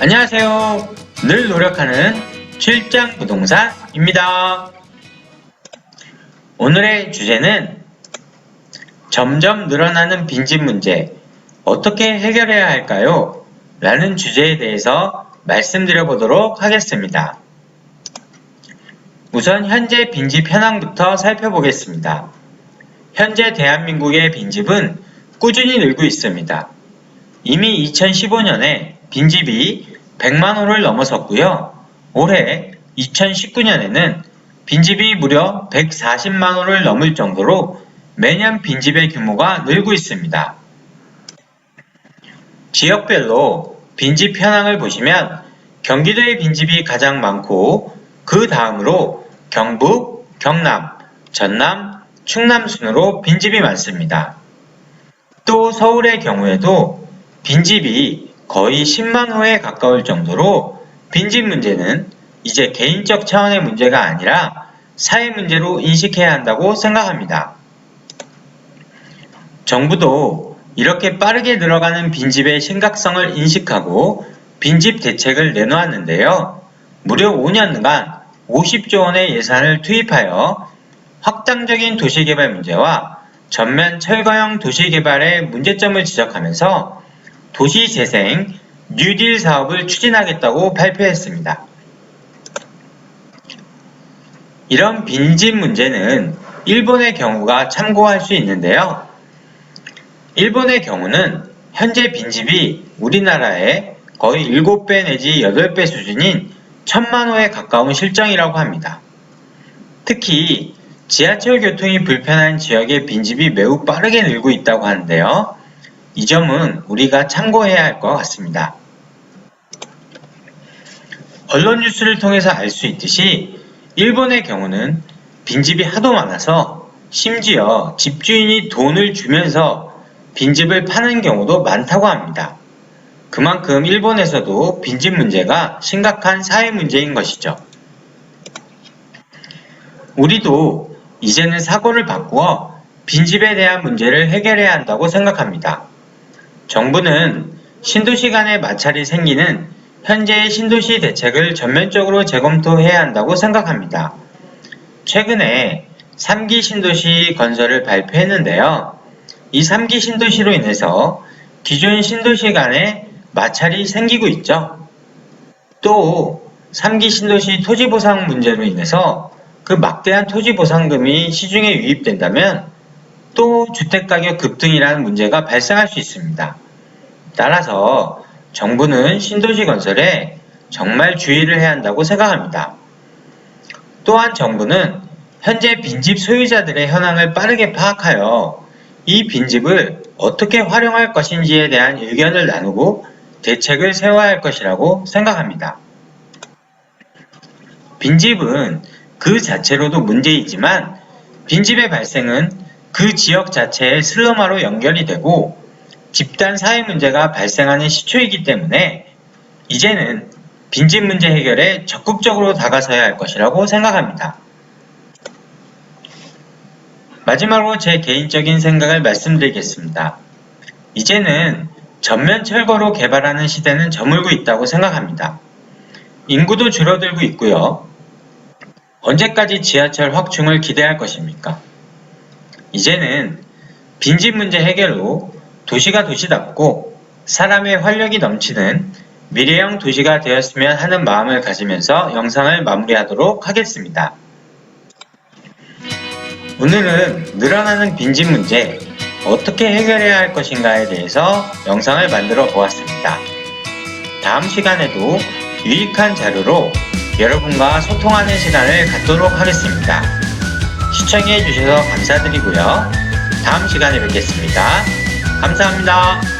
안녕하세요. 늘 노력하는 출장 부동산입니다. 오늘의 주제는 점점 늘어나는 빈집 문제 어떻게 해결해야 할까요? 라는 주제에 대해서 말씀드려 보도록 하겠습니다. 우선 현재 빈집 현황부터 살펴보겠습니다. 현재 대한민국의 빈집은 꾸준히 늘고 있습니다. 이미 2015년에 빈집이 100만 호를 넘어섰고요. 올해 2019년에는 빈집이 무려 140만 호를 넘을 정도로 매년 빈집의 규모가 늘고 있습니다. 지역별로 빈집 현황을 보시면 경기도의 빈집이 가장 많고 그 다음으로 경북, 경남, 전남, 충남 순으로 빈집이 많습니다. 또 서울의 경우에도 빈집이 거의 10만 호에 가까울 정도로 빈집 문제는 이제 개인적 차원의 문제가 아니라 사회 문제로 인식해야 한다고 생각합니다. 정부도 이렇게 빠르게 늘어가는 빈집의 심각성을 인식하고 빈집 대책을 내놓았는데요. 무려 5년간 50조 원의 예산을 투입하여 확장적인 도시개발 문제와 전면 철거형 도시개발의 문제점을 지적하면서 도시재생 뉴딜 사업을 추진하겠다고 발표했습니다. 이런 빈집 문제는 일본의 경우가 참고할 수 있는데요. 일본의 경우는 현재 빈집이 우리나라의 거의 7배 내지 8배 수준인 천만 호에 가까운 실정이라고 합니다. 특히 지하철 교통이 불편한 지역의 빈집이 매우 빠르게 늘고 있다고 하는데요. 이 점은 우리가 참고해야 할 것 같습니다. 언론 뉴스를 통해서 알 수 있듯이 일본의 경우는 빈집이 하도 많아서 심지어 집주인이 돈을 주면서 빈집을 파는 경우도 많다고 합니다. 그만큼 일본에서도 빈집 문제가 심각한 사회 문제인 것이죠. 우리도 이제는 사고를 바꾸어 빈집에 대한 문제를 해결해야 한다고 생각합니다. 정부는 신도시 간의 마찰이 생기는 현재의 신도시 대책을 전면적으로 재검토해야 한다고 생각합니다. 최근에 3기 신도시 건설을 발표했는데요. 이 3기 신도시로 인해서 기존 신도시 간에 마찰이 생기고 있죠. 또 3기 신도시 토지 보상 문제로 인해서 그 막대한 토지 보상금이 시중에 유입된다면 또 주택가격 급등이라는 문제가 발생할 수 있습니다. 따라서 정부는 신도시 건설에 정말 주의를 해야 한다고 생각합니다. 또한 정부는 현재 빈집 소유자들의 현황을 빠르게 파악하여 이 빈집을 어떻게 활용할 것인지에 대한 의견을 나누고 대책을 세워야 할 것이라고 생각합니다. 빈집은 그 자체로도 문제이지만 빈집의 발생은 그 지역 자체의 슬럼화로 연결이 되고 집단 사회 문제가 발생하는 시초이기 때문에 이제는 빈집 문제 해결에 적극적으로 다가서야 할 것이라고 생각합니다. 마지막으로 제 개인적인 생각을 말씀드리겠습니다. 이제는 전면 철거로 개발하는 시대는 저물고 있다고 생각합니다. 인구도 줄어들고 있고요. 언제까지 지하철 확충을 기대할 것입니까? 이제는 빈집 문제 해결로 도시가 도시답고 사람의 활력이 넘치는 미래형 도시가 되었으면 하는 마음을 가지면서 영상을 마무리하도록 하겠습니다. 오늘은 늘어나는 빈집 문제 어떻게 해결해야 할 것인가에 대해서 영상을 만들어 보았습니다. 다음 시간에도 유익한 자료로 여러분과 소통하는 시간을 갖도록 하겠습니다. 시청해 주셔서 감사드리고요. 다음 시간에 뵙겠습니다. 감사합니다.